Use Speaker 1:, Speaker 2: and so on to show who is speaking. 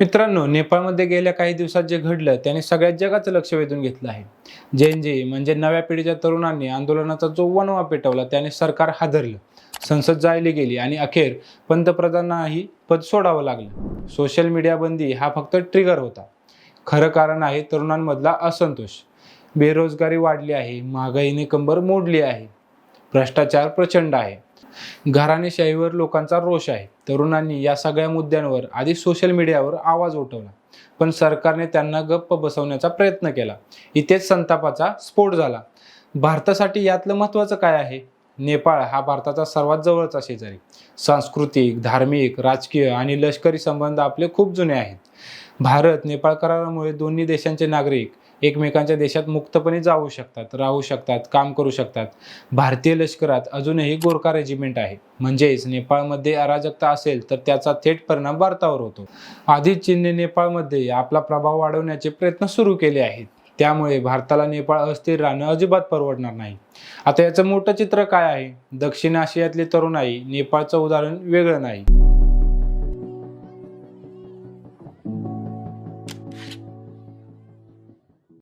Speaker 1: मित्रांनो नेपाळमध्ये गेल्या काही दिवसात जे घडलं त्याने सगळ्यात जगाचं लक्ष वेधून घेतलं आहे. जेन जे म्हणजे नव्या पिढीच्या तरुणांनी आंदोलनाचा जो वनवा पेटवला त्याने सरकार हादरलं. संसद जायली गेली आणि अखेर पंतप्रधानांनाही पद सोडावं लागलं. सोशल मीडिया बंदी हा फक्त ट्रिगर होता. खरं कारण आहे तरुणांमधला असंतोष. बेरोजगारी वाढली आहे महागाईने कंबर मोडली आहे. भ्रष्टाचार प्रचंड आहे. घराणेशाहीवर लोकांचा रोष आहे. तरुणांनी या सगळ्या मुद्द्यांवर आधी सोशल मीडियावर आवाज उठवला. पण सरकारने त्यांना गप्प बसवण्याचा प्रयत्न केला. इथेच संतापाचा स्फोट झाला. भारतासाठी यातलं महत्त्वाचं काय आहे? नेपाळ हा भारताचा सर्वात जवळचा शेजारी. सांस्कृतिक धार्मिक राजकीय आणि लष्करी संबंध आपले खूप जुने आहेत. भारत नेपाळ करारामुळे दोन्ही देशांचे नागरिक एकमेकांच्या देशात मुक्तपणे जाऊ शकतात राहू शकतात काम करू शकतात. भारतीय लष्करात अजूनही गोरखा रेजिमेंट आहे. म्हणजेच नेपाळमध्ये अराजकता असेल तर त्याचा थेट परिणाम भारतावर होतो. आधीच चीनने नेपाळमध्ये आपला प्रभाव वाढवण्याचे प्रयत्न सुरू केले आहेत. त्यामुळे भारताला नेपाळ अस्थिर राहणं अजिबात परवडणार नाही. आता याचं मोठं चित्र काय आहे? दक्षिण आशियातली तरुणाई नेपाळचं उदाहरण वेगळं नाही.